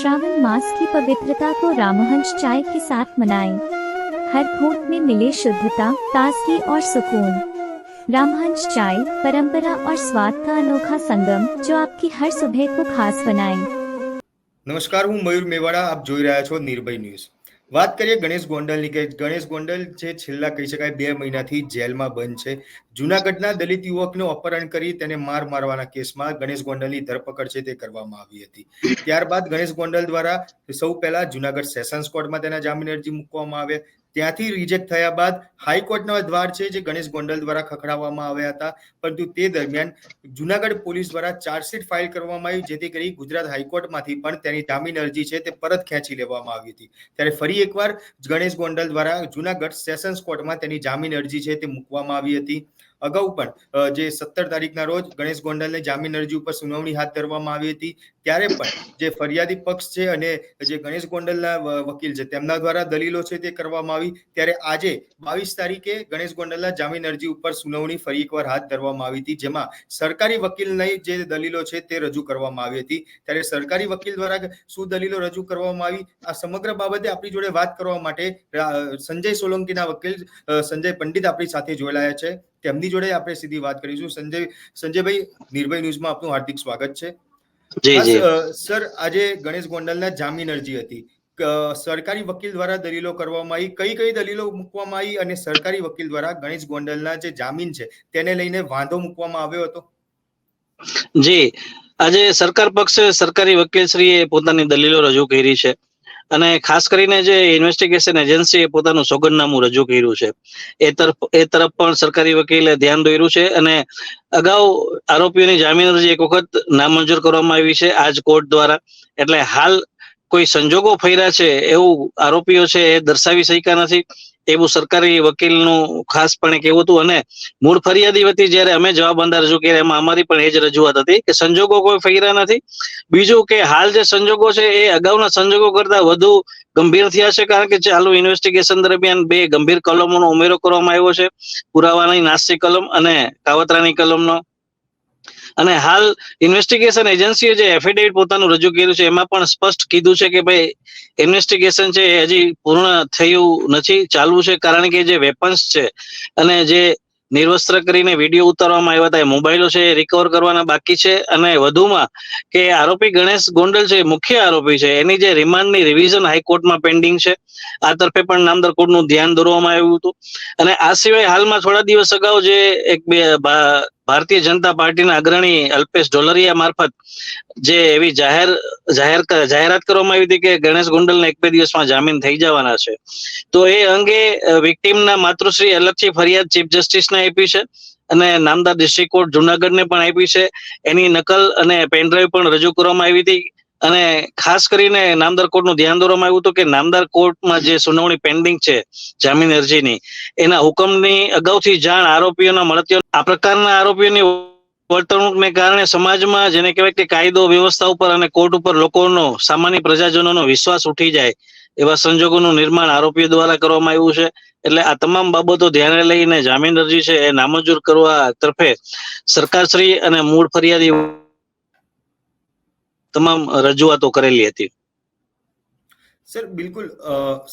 श्रावण मास की पवित्रता को रामहंस चाय के साथ मनाएं। हर घूंट में मिले शुद्धता ताजगी और सुकून रामहंस चाय परंपरा और स्वाद का अनोखा संगम जो आपकी हर सुबह को खास बनाए નમસ્કાર હું મયુર મેવાડા આપ જોઈ રહ્યા છો નિર્ભય ન્યૂઝ વાત કરીએ ગણેશ ગોંડલની કે ગણેશ ગોંડલ જે છેલ્લા કહી શકાય બે મહિનાથી જેલમાં બંધ છે. જુનાગઢના દલિત યુવકનું અપહરણ કરી તેને માર મારવાના કેસમાં ગણેશ ગોંડલની ધરપકડ છે તે કરવામાં આવી હતી. ત્યારબાદ ગણેશ ગોંડલ દ્વારા સૌ પહેલા જુનાગઢ સેશન્સ કોર્ટમાં તેના જામીન અરજી મૂકવામાં આવે ત્યાંથી રિજેક્ટ થયા બાદ હાઈકોર્ટના દ્વાર છે જે ગણેશ ગોંડલ દ્વારા ખખડાવવામાં આવ્યા હતા. પરંતુ તે દરમિયાન જુનાગઢ પોલીસ દ્વારા ચાર્જશીટ ફાઇલ કરવામાં આવી, જેથી કરી ગુજરાત હાઈકોર્ટમાંથી પણ તેની જામીન અરજી છે તે પરત ખેંચી લેવામાં આવી હતી. ત્યારે ફરી એકવાર ગણેશ ગોંડલ દ્વારા જુનાગઢ સેશન્સ કોર્ટમાં તેની જામીન અરજી છે તે મૂકવામાં આવી હતી. અગાઉ પણ જે સત્તર તારીખના રોજ ગણેશ ગોંડલને જામીન અરજી ઉપર સુનાવણી હાથ ધરવામાં આવી હતી, ત્યારે પણ જે ફરિયાદી પક્ષ છે અને જે ગણેશ ગોંડલના વકીલ છે, તેમના દ્વારા દલીલો છે તે કરવામાં આવી, ત્યારે આજે બાવીસ તારીખે ગણેશ ગોંડલના જામીન અરજી ઉપર સુનાવણી ફરી એકવાર હાથ ધરવામાં આવી હતી, જેમાં સરકારી વકીલની જે દલીલો છે તે રજૂ કરવામાં આવી હતી, ત્યારે સરકારી વકીલ દ્વારા શું દલીલો રજૂ કરવામાં આવી, આ સમગ્ર બાબતે આપણી જોડે વાત કરવા માટે સંજય સોલંકીના વકીલ સંજય પંડિત આપણી સાથે જોડાયા છે. તેમની જોડે આપણે સીધી વાત કરીશું. સંજય સંજયભાઈ નિર્ભય ન્યૂઝમાં આપનું હાર્દિક સ્વાગત છે. સર આજે ગણેશ ગોંડલના જામીન અરજી હતી. સરકારી વકીલ દ્વારા દલીલો કરવામાં આવી. કઈ કઈ દલીલો મૂકવામાં આવી અને સરકારી વકીલ દ્વારા ગણેશ ગોંડલના જે જામીન છે તેને લઈને વાંધો મૂકવામાં આવ્યો હતો? જી. આજે સરકાર પક્ષે સરકારી વકીલશ્રીએ પોતાની દલીલો રજૂ કરી છે. અને ખાસ કરીને જે ઇન્વેસ્ટિગેશન એજન્સીએ પોતાનું સોગંદનામું રજૂ કર્યું છે, એ તરફ એ તરફ પણ સરકારી વકીલે ધ્યાન દોર્યું છે અને અગાઉ આરોપીઓની જામીન અરજી એક વખત નામંજૂર કરવામાં આવી છે, આજ કોર્ટ દ્વારા. એટલે હાલ કોઈ સંજોગો ફર્યા છે એવું આરોપીઓ છે એ દર્શાવી શક્યા નથી. એવું સરકારી વકીલનું ખાસપણે કહેવું હતું અને મૂળ ફરિયાદી વતી જ્યારે અમે જવાબ જવાબદાર રજૂ કર્યા, એમાં અમારી પણ એ જ રજૂઆત હતી કે સંજોગો કોઈ ફર્યા નથી. બીજું કે હાલ જે સંજોગો છે એ અગાઉના સંજોગો કરતા વધુ ગંભીર થયા છે કારણ કે ચાલુ ઇન્વેસ્ટિગેશન દરમિયાન બે ગંભીર કલમોનો ઉમેરો કરવામાં આવ્યો છે. પુરાવાની નાસ્તી કલમ અને કાવતરાની કલમનો અને હાલ ઇન્વેસ્ટિગેશન એજન્સીએ જે એફિડેવિટ પોતાનું રજૂ કર્યું છે, એમાં પણ સ્પષ્ટ કીધું છે કે ભાઈ ઇન્વેસ્ટિગેશન છે એ હજી પૂર્ણ થયું નથી ચાલવું છે, કારણ કે જે વેપન્સ છે અને જે નિર્વસ્ત્ર કરીને વીડિયો ઉતારવામાં આવ્યા હતા, એ મોબાઈલો છે, એ રિકવર કરવાના બાકી છે. અને વધુમાં કે આરોપી ગણેશ ગોંડલ છે મુખ્ય આરોપી છે. એની જે રિમાન્ડની રિવિઝન હાઈકોર્ટમાં પેન્ડિંગ છે. આ તરફે પણ નામદાર કોર્ટનું ધ્યાન દોરવામાં આવ્યું હતું. અને આ સિવાય હાલમાં થોડા દિવસ અગાઉ જે એક બે ભારતીય જનતા પાર્ટીના અગ્રણી અલ્પેશ ઢોલરિયા મારફત જે એવી જાહેર જાહેર જાહેરાત કરવામાં આવી હતી કે ગણેશ ગુંડલને એક બે દિવસમાં જામીન થઈ જવાના છે. તો એ અંગે વિક્ટીમના માતૃશ્રી અલગથી ફરિયાદ ચીફ જસ્ટિસને આપી છે અને નામદાર ડિસ્ટ્રિક્ટ કોર્ટ જુનાગઢને પણ આપી છે. એની નકલ અને પેનડ્રાઈવ પણ રજૂ કરવામાં આવી હતી. અને ખાસ કરીને નામદાર કોર્ટનું ધ્યાન દોરવામાં આવ્યું હતું કે નામદાર કોર્ટમાં જે સુનાવણી પેન્ડિંગ છે જામીન અરજીની, એના હુકમની અગાઉથી જાણ આરોપીઓના મળતીઓ આ પ્રકારના આરોપીઓની વર્તણૂકને કારણે સમાજમાં જેને કહેવાય કે કાયદો, વ્યવસ્થા ઉપર અને કોર્ટ ઉપર લોકોનો, સામાન્ય પ્રજાજનોનો વિશ્વાસ ઉઠી જાય એવા સંજોગોનું નિર્માણ આરોપીઓ દ્વારા કરવામાં આવ્યું છે. એટલે આ તમામ બાબતો ધ્યાને લઈને જામીન અરજી છે એ નામંજૂર કરવા તરફે સરકારશ્રી અને મૂળ ફરિયાદી તમામ રજૂઆતો કરેલી હતી. સર બિલકુલ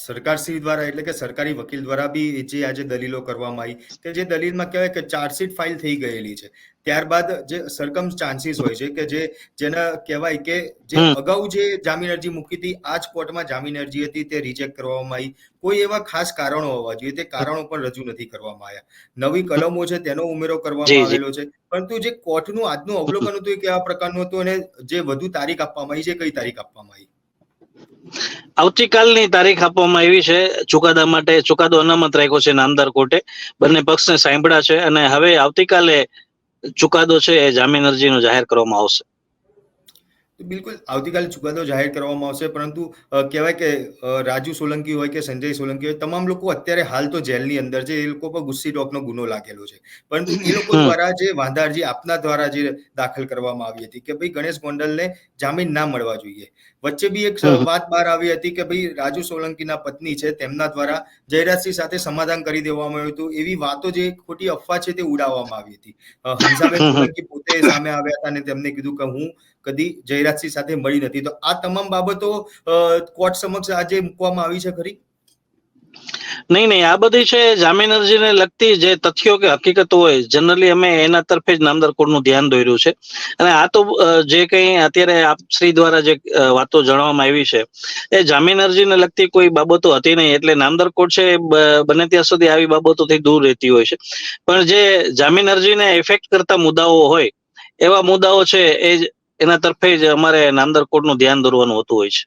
સરકારશ્રી દ્વારા એટલે કે સરકારી વકીલ દ્વારા બી જે આજે દલીલો કરવામાં આવી કે જે દલીલમાં કહેવાય કે ચાર્જશીટ ફાઇલ થઈ ગયેલી છે. ત્યારબાદ જે સરકમ ચાન્સીસ હોય છે કે જે જેના કહેવાય કે જે અગાઉ જે જામીન અરજી મૂકી હતી આ જ કોર્ટમાં જામીન અરજી હતી તે રિજેક્ટ કરવામાં આવી. કોઈ એવા ખાસ કારણો હોવા જોઈએ. તે કારણો પણ રજૂ નથી કરવામાં આવ્યા. નવી કલમો છે તેનો ઉમેરો કરવામાં આવેલો છે. પરંતુ જે કોર્ટનું આજનું અવલોકન હતું એ કેવા પ્રકારનું હતું અને જે વધુ તારીખ આપવામાં આવી છે કઈ તારીખ આપવામાં આવી? આવતીકાલની તારીખ આપવામાં આવી છે. ચુકાદા માટે ચુકાદો અનામત રાખ્યો છે નામદાર કોર્ટે. બંને પક્ષને સાંભળ્યા છે અને હવે આવતીકાલે ચુકાદો છે એ જામીન અરજીનો જાહેર કરવામાં આવશે. બિલકુલ આવતીકાલે ચુકાદો જાહેર કરવામાં આવશે. પરંતુ કહેવાય કે રાજુ સોલંકી હોય કે સંજય સોલંકી હોય તમામ લોકો અત્યારે હાલ તો જેલની અંદર છે. એ લોકો પર ગુસ્સી ટોકનો ગુનો લાગેલો છે. પરંતુ એ લોકો દ્વારા જે વાંધારજી આપના દ્વારા જે દાખલ કરવામાં આવી હતી કે ભાઈ ગણેશ ગોંડલને જામીન ના મળવા જોઈએ. વચ્ચે બી એક વાત બહાર આવી હતી કે ભાઈ રાજુ સોલંકીના પત્ની છે તેમના દ્વારા જયરાજસિંહ સાથે સમાધાન કરી દેવામાં આવ્યું હતું. એવી વાતો જે ખોટી અફવા છે તે ઉડાવવામાં આવી હતી. હંસાબેન સોલંકી પોતે સામે આવ્યા હતા અને તેમને કીધું કે હું કદી જયરાજસિંહ સાથે મળી નથી. તો આ તમામ બાબતો કોર્ટ સમક્ષ આજે મૂકવામાં આવી છે ખરી? નહીં નહીં, આ બધી છે જામીન અરજીને લગતી જે તથ્યો કે હકીકતો હોય જનરલી અમે એના તરફે જ નામદાર કોર્ટનું ધ્યાન દોર્યું છે. અને આ તો જે કંઈ અત્યારે આપ શ્રી દ્વારા જે વાતો જણાવવામાં આવી છે, એ જામીન અરજીને લગતી કોઈ બાબતો હતી નહીં, એટલે નામદાર કોર્ટ છે બને ત્યાં સુધી આવી બાબતોથી દૂર રહેતી હોય છે. પણ જે જામીન અરજીને ઇફેક્ટ કરતા મુદ્દાઓ હોય, એવા મુદ્દાઓ છે એ જ એના તરફે જ અમારે નામદાર કોર્ટનું ધ્યાન દોરવાનું હોતું હોય છે.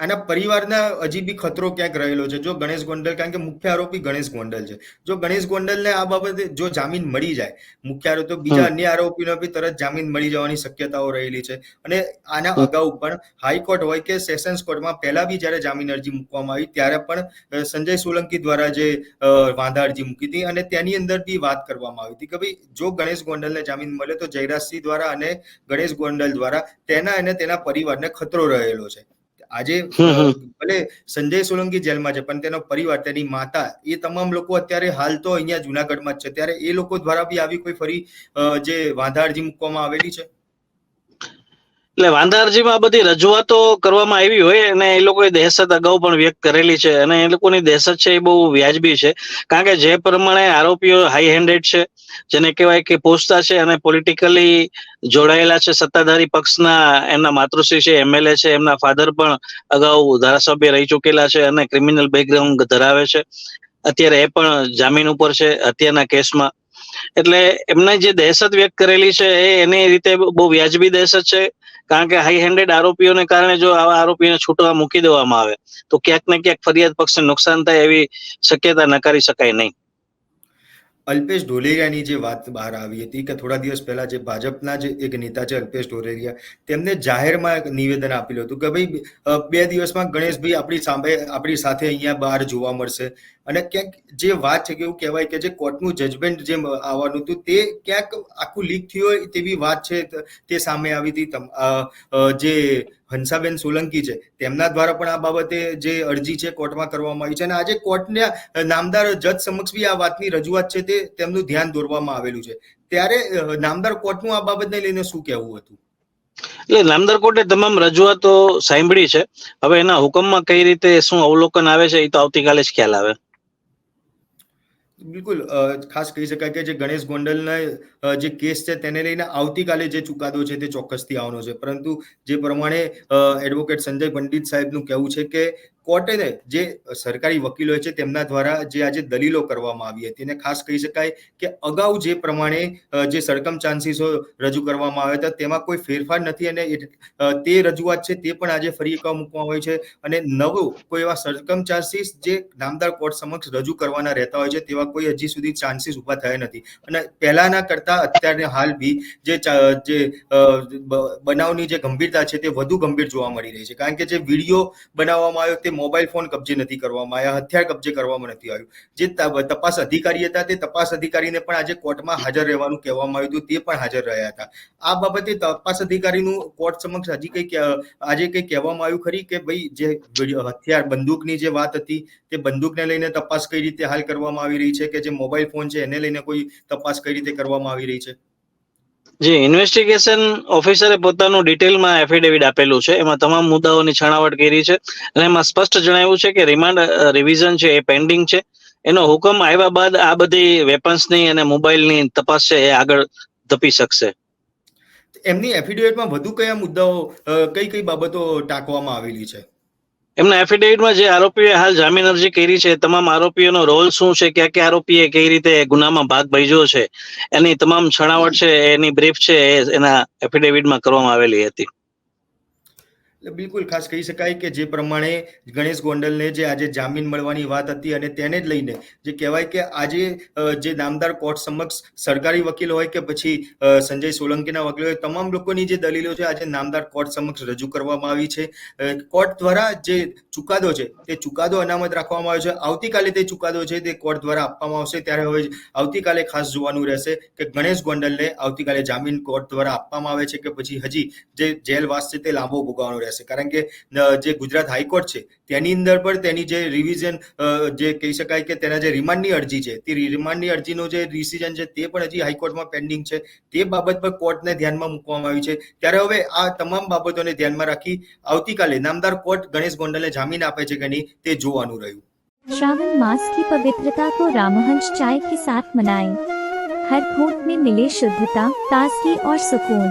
આના પરિવારના હજી બી ખતરો ક્યાંક રહેલો છે? જો ગણેશ ગોંડલ કારણ કે મુખ્ય આરોપી ગણેશ ગોંડલ છે. જો ગણેશ ગોંડલને આ બાબતે જો જામીન મળી જાય મુખ્ય આરોપી તો બીજા અન્ય આરોપીનો બી તરત જામીન મળી જવાની શક્યતાઓ રહેલી છે. અને આના અગાઉ પણ હાઈકોર્ટ હોય કે સેશન્સ કોર્ટમાં પહેલા બી જ્યારે જામીન અરજી મૂકવામાં આવી ત્યારે પણ સંજય સોલંકી દ્વારા જે વાંધા અરજી મૂકી હતી અને તેની અંદર બી વાત કરવામાં આવી હતી કે ભાઈ જો ગણેશ ગોંડલને જામીન મળે તો જયરાજસિંહ દ્વારા અને ગણેશ ગોંડલ દ્વારા તેના અને તેના પરિવારને ખતરો રહેલો છે. આજે. ભલે સંજય સોલંકી જેલમાં છે પણ તેનો પરિવાર તેની માતા એ તમામ લોકો અત્યારે હાલ તો અહીંયા જુનાગઢમાં જ છે. ત્યારે એ લોકો દ્વારા બી આવી કોઈ ફરી જે વાંધા અરજી મૂકવામાં આવેલી છે? એટલે વાંધા અરજીમાં બધી રજૂઆતો કરવામાં આવી હોય અને એ લોકોએ દહેશત અગાઉ પણ વ્યક્ત કરેલી છે અને એ લોકોની દહેશત છે એ બહુ વ્યાજબી છે. કારણ કે જે પ્રમાણે આરોપીઓ હાઈ હેન્ડેડ છે જેને કહેવાય કે પોસ્તા છે અને પોલિટિકલી જોડાયેલા છે સત્તાધારી પક્ષના એમના માતૃશ્રી છે એમએલએ છે, એમના ફાધર પણ અગાઉ ધારાસભ્ય રહી ચૂકેલા છે અને ક્રિમિનલ બેકગ્રાઉન્ડ ધરાવે છે. અત્યારે એ પણ જામીન ઉપર છે, હત્યાના કેસમાં. એટલે એમને જે દહેશત વ્યક્ત કરેલી છે એ એની રીતે બહુ વ્યાજબી દહેશત છે, કારણ કે હાઈ હેન્ડેડ આરોપીઓને કારણે જો આવા આરોપીને છૂટવા મૂકી દેવામાં આવે, તો ક્યાંક ને ક્યાંક ફરિયાદ પક્ષને નુકસાન થાય એવી શક્યતા નકારી શકાય નહીં. અલ્પેશ ઢોલેરિયાની જે વાત બહાર આવી હતી કે થોડા દિવસ પહેલા જે ભાજપના જે એક નેતા છે અલ્પેશ ઢોલેરિયા, તેમને જાહેરમાં એક નિવેદન આપેલું હતું કે ભાઈ બે દિવસમાં ગણેશભાઈ આપણી સામે, આપણી સાથે અહીંયા બહાર જોવા મળશે. અને ક્યાંક જે વાત છે કે એવું કહેવાય કે જે કોર્ટનું જજમેન્ટ જે આવવાનું હતું, તે ક્યાંક આખું લીક થયું હોય તેવી વાત છે, તે સામે આવી હતી જે હંસાબેન સોલંકી છે. તેમના દ્વારા પણ આ બાબતે જે અરજી છે કોર્ટમાં કરવામાં આવી છે અને આજે કોર્ટના નામદાર જજ સમક્ષ બી આ વાતની રજૂઆત છે તે તેમનું ધ્યાન દોરવામાં આવેલું છે. ત્યારે નામદાર કોર્ટનું આ બાબતને લઈને શું કહેવું હતું? એટલે નામદાર કોર્ટે તમામ રજૂઆતો સાંભળી છે. હવે એના હુકમમાં કઈ રીતે શું અવલોકન આવે છે એ તો આવતીકાલે જ ખ્યાલ આવે. બિલકુલ ખાસ કહી શકાય કે જે ગણેશ ગોંડલના જે કેસ છે તેને લઈને આવતીકાલે જે ચુકાદો છે તે ચોક્કસથી આવવાનો છે. પરંતુ જે પ્રમાણે એડવોકેટ સંજય પંડિત સાહેબનું કહેવું છે કે કોર્ટે જે સરકારી વકીલો છે તેમના દ્વારા જે આજે દલીલો કરવામાં આવી હતી. અને ખાસ કહી શકાય કે અગાઉ જે પ્રમાણે જે સરકમ ચાન્સીસો રજૂ કરવામાં આવ્યા હતા, તેમાં કોઈ ફેરફાર નથી અને તે રજૂઆત છે તે પણ આજે ફરી એકવાર મૂકવામાં આવી છે અને નવું કોઈ એવા સરકમ ચાન્સીસ જે નામદાર કોર્ટ સમક્ષ રજૂ કરવાના રહેતા હોય છે તેવા કોઈ હજી સુધી ચાન્સીસ ઊભા થયા નથી. અને પહેલાના કરતા અત્યારે હાલ બી જે જે બનાવની જે ગંભીરતા છે તે વધુ ગંભીર જોવા મળી રહી છે. કારણ કે જે વીડિયો બનાવવામાં આવ્યો તે મોબાઈલ ફોન કબજે નથી કરવામાં આવ્યા, હથિયાર કબજે કરવામાં નથી આવ્યું. જે તપાસ અધિકારી હતા, તે તપાસ અધિકારીને પણ આજે કોર્ટમાં હાજર રહેવાનું કહેવામાં આવ્યું હતું, તે પણ હાજર રહ્યા હતા. આ બાબતે તપાસ અધિકારીનું કોર્ટ સમક્ષ હજી કઈ આજે કઈ કહેવામાં આવ્યું ખરી કે ભાઈ જે હથિયાર બંદૂકની જે વાત હતી, તે બંદૂકને લઈને તપાસ કઈ રીતે હાલ કરવામાં આવી રહી છે કે જે મોબાઈલ ફોન છે એને લઈને કોઈ તપાસ કઈ રીતે કરવામાં આવી રહી છે? જે ઇન્વેસ્ટિગેશન ઓફિસરે પોતાનું ડિટેલમાં એફિડેવિટ આપેલું છે. એમાં તમામ મુદ્દાઓની છણાવટ કરી છે અને એમાં સ્પષ્ટ જણાવ્યું છે કે રિમાન્ડ રિવિઝન છે, એ પેન્ડિંગ છે. એનો હુકમ આવ્યા બાદ આ બધી વેપન્સની અને મોબાઈલની તપાસ છે, એ આગળ ધપી શકશે. એમની એફિડેવિટમાં વધુ કયા મુદ્દાઓ કઈ કઈ બાબતો ટાંકવામાં આવેલી છે? એમના એફિડેવિટમાં જે આરોપીએ હાલ જામીન અરજી કરી છે, તમામ આરોપીઓનો રોલ શું છે, ક્યાં ક્યાં આરોપીએ કઈ રીતે ગુનામાં ભાગ ભજ્યો છે, એની તમામ છણાવટ છે, એની બ્રીફ છે એના એફિડેવિટમાં કરવામાં આવેલી હતી. બિલકુલ ખાસ કહી શકાય કે જે પ્રમાણે ગણેશ ગોંડલને જે આજે જામીન મળવાની વાત હતી અને તેને જ લઈને જે કહેવાય કે આજે જે નામદાર કોર્ટ સમક્ષ સરકારી વકીલ હોય કે પછી સંજય સોલંકીના વકીલો હોય, તમામ લોકોની જે દલીલો છે આજે નામદાર કોર્ટ સમક્ષ રજૂ કરવામાં આવી છે. કોર્ટ દ્વારા જે ચુકાદો છે તે ચુકાદો અનામત રાખવામાં આવ્યો છે. આવતીકાલે તે ચુકાદો છે તે કોર્ટ દ્વારા આપવામાં આવશે. ત્યારે હવે આવતીકાલે ખાસ જોવાનું રહેશે કે ગણેશ ગોંડલને આવતીકાલે જામીન કોર્ટ દ્વારા આપવામાં આવે છે કે પછી હજી જે જેલવાસ છે તે લાંબો ભોગવવાનો રહેશે. કરશે કારણ કે અ, જે ગુજરાત હાઈકોર્ટ છે તેની અંદર પણ તેની જે રિવિઝન જે કહી શકાય કે તેના જે રિમાન્ડની અરજી છે તે રિમાન્ડની અરજીનો જે ડિસિઝન છે તે પણ હજી હાઈકોર્ટમાં પેન્ડિંગ છે તે બાબત પર કોર્ટને ધ્યાનમાં મૂકવામાં આવી છે ત્યારે હવે આ તમામ બાબતોને ધ્યાનમાં રાખી આવતીકાલે નામદાર કોર્ટ ગણેશ ગોંડલને જામીન આપે છે કે નહીં તે જોવાનું રહ્યું श्रावण मास की पवित्रता को रामहंस चाय के साथ मनाएं हर घूंट में मिले शुद्धता ताजगी और सुकून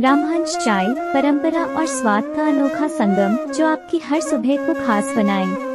रामहंस चाय परंपरा और स्वाद का अनोखा संगम जो आपकी हर सुबह को खास बनाए